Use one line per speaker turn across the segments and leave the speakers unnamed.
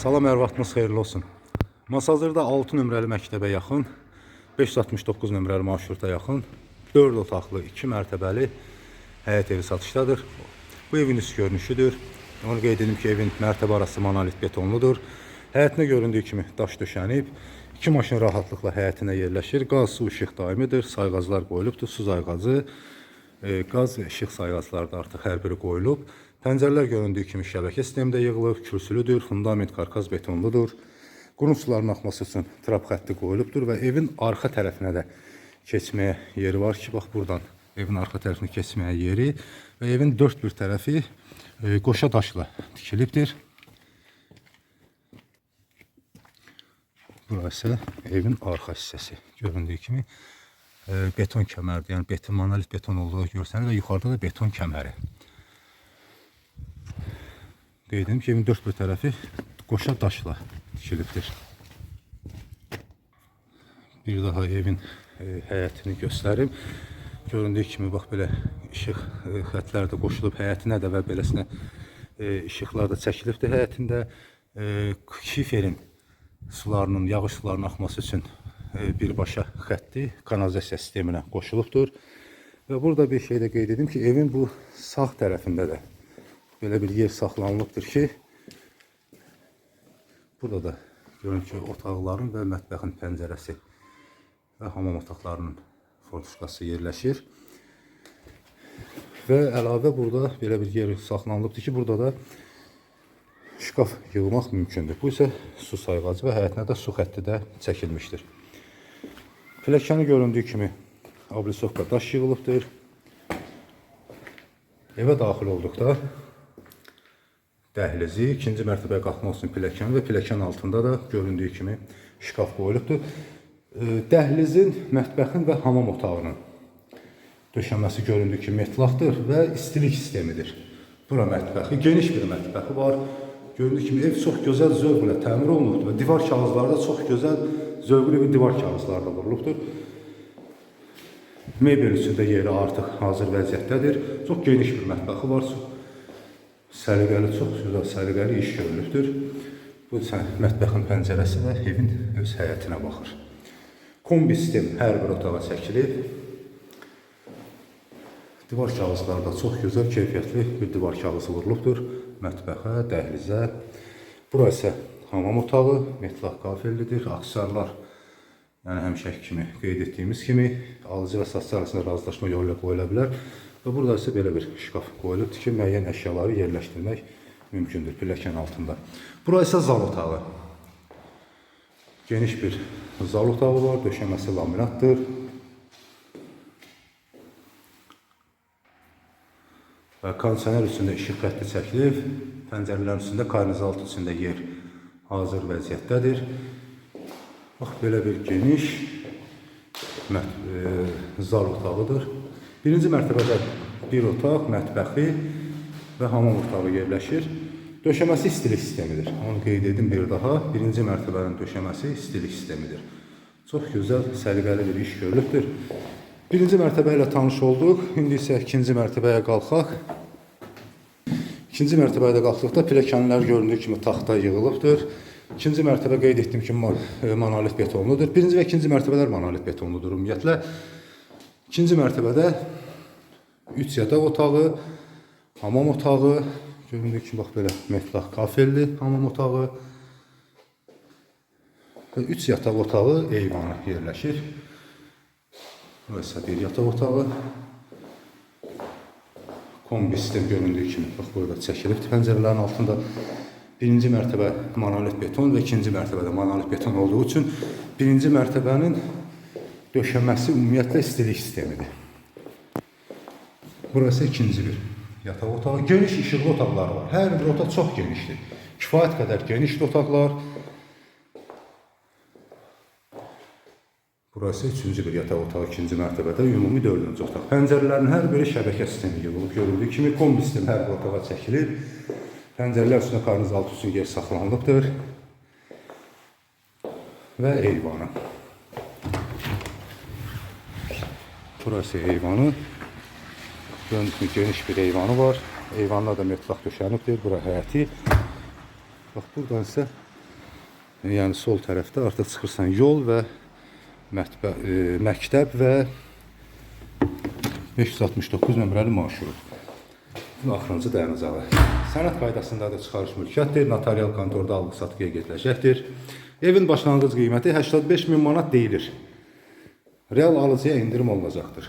Salam, hər vaxtınız xeyirli olsun. Masazırda 6 nömrəli məktəbə yaxın, 569 nömrəli marşruta yaxın 4 otaqlı, 2 mərtəbəli həyət evi satışdadır. Bu evin üst görünüşüdür. Onu qeyd edim ki, evin mərtəbə arası monolit betonludur. Həyətinə göründüyü kimi daş döşənib. İki maşın rahatlıqla həyətinə yerləşir. Qaz, su, işıq daimidir. Sayğaclar qoyulubdur. Su sayğacı, e, qaz və işıq da artıq hər biri qoyulub. Pəncərələr göründüyü kimi şəbəkə sistemində yığılıb, kürsülüdür, fundament karkas betonludur. Qurun suların axması üçün trap xətti qoyulubdur və evin arxa tərəfinə də keçməyə yeri var ki, bax buradan evin arxa tərəfinə keçməyə yeri və evin dörd bir tərəfi e, qoşa daşla tikilibdir. Burası evin arxa hissəsi. Göründüyü kimi e, beton kəmərdir. Yəni beton monolit beton olduğu görsənir və yuxarıda da beton kəməri. Qeyd ki, evin dörd bir tərəfi qoşa daşla tikilibdir. Bir daha evin e, həyətini göstərim. Göründüyü kimi bax belə işıq e, xətləri də qoşulub həyətinə də və beləsinə e, işıqlar da çəkilibdir həyətində. E, şiferin sularının, yağış sularının axması üçün e, birbaşa xətti kanalizasiya sisteminə qoşulubdur. Və burada bir şey də qeyd edim ki, evin bu sağ tərəfində də belə bir yer saxlanılıbdır ki, burada da görün ki, otaqların və mətbəxin pəncərəsi və hamam otaqlarının fortuşkası yerləşir. Və əlavə burada belə bir yer saxlanılıbdır ki, burada da şkaf yığmaq mümkündür. Bu isə su sayğacı və həyətinə də su xətti də çəkilmişdir. Pilləkəni göründüyü kimi ablisovka daş yığılıbdır. Evə daxil olduqda dəhlizi, ikinci mərtəbəyə qalxmaq üçün pilləkən və pilləkən altında da göründüyü kimi şkaf qoyulubdur. Dəhlizin, mətbəxin və hamam otağının döşəməsi göründüyü kimi metlaqdır və istilik sistemidir. Bura mətbəxi, geniş bir mətbəxi var. Göründüyü kimi ev çox gözəl zövqlə təmir olunubdur və divar kağızları da çox gözəl zövqlü bir divar kağızları da vurulubdur. Mebel üçün də yeri artıq hazır vəziyyətdədir. Çox geniş bir mətbəxi var. Səliqəli, çox gözəl səliqəli iş görülübdür. Bu mətbəxin pəncərəsi və evin öz həyətinə baxır. Kombi sistem hər bir otağa çəkilib. Divar kağızları da çox gözəl, keyfiyyətli bir divar kağızı vurulubdur. Mətbəxə, dəhlizə. Bura isə hamam otağı, metlaq qafellidir, aksarlar Yəni həmişəki kimi qeyd etdiyimiz kimi alıcı və satıcı arasında razılaşma yolu ilə qoyula bilər. Və burada isə belə bir şkaf qoyulubdur ki, müəyyən əşyaları yerləşdirmək mümkündür pilləkən altında. Bura isə zal otağı. Geniş bir zal otağı var, döşəməsi laminatdır. Və kondisioner üstündə işıq xətti çəkilib, pəncərələrin üstündə karnizaltı üstündə yer hazır vəziyyətdədir. Bax belə bir geniş mət, e, zal otağıdır. Birinci mərtəbədə bir otaq, mətbəxi və hamam otağı yerləşir. Döşəməsi istilik sistemidir. Onu qeyd edim bir daha. Birinci mərtəbənin döşəməsi istilik sistemidir. Çox gözəl, səliqəli bir iş görülübdür. Birinci mərtəbə ilə tanış olduq. İndi isə ikinci mərtəbəyə qalxaq. İkinci mərtəbəyə qalxdıqda pilləkənlər göründüyü kimi taxta yığılıbdır. İkinci mərtəbə qeyd etdiyim kimi ma- e, monolit betonludur. Birinci və ikinci mərtəbələr monolit betonludur ümumiyyətlə. İkinci mərtəbədə 3 yataq otağı, hamam otağı, göründüyü kimi bax belə metlaq kafelli hamam otağı və 3 yataq otağı eyvanı yerləşir. Burası bir yataq otağı. Kombi sistem göründüyü kimi bax burada çəkilib pəncərələrin altında. Birinci mərtəbə monolit beton və ikinci mərtəbədə monolit beton olduğu üçün birinci mərtəbənin döşəməsi ümumiyyətlə istilik sistemidir. Burası ikinci bir yataq otağı. Geniş işıqlı otaqlar var. Hər bir otaq çox genişdir. Kifayət qədər genişdir otaqlar. Burası üçüncü bir yataq otağı, ikinci mərtəbədə ümumi dördüncü otaq. Pəncərələrin hər biri şəbəkə sistemi yığılıb. Görüldüyü kimi kombi sistem hər bir otağa çəkilir. Pəncərələr üstündə karnizaltı üçün yer saxlanılıbdır. Və eyvanı. Burası eyvanı. Kimi geniş bir eyvanı var. Eyvanlar da metlaq döşənibdir. Bura həyəti. Bax buradan isə Yəni sol tərəfdə artıq çıxırsan yol və mətbə, e, məktəb və 569 nömrəli marşrut. Bu axırıncı dayanacağı. Sənəd qaydasında da çıxarış mülkiyyətdir, notarial kontorda alıq-satqıya gediləcəkdir. Evin başlanğıc qiyməti 85 min manat deyilir. Real alıcıya indirim olunacaqdır.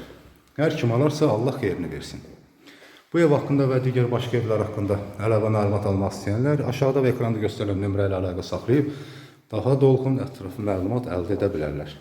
Hər kim alarsa Allah xeyrini versin. Bu ev haqqında və digər başqa evlər haqqında əlavə məlumat almaq istəyənlər aşağıda və ekranda göstərilən nömrə ilə əlaqə saxlayıb daha dolğun ətraflı məlumat əldə edə bilərlər.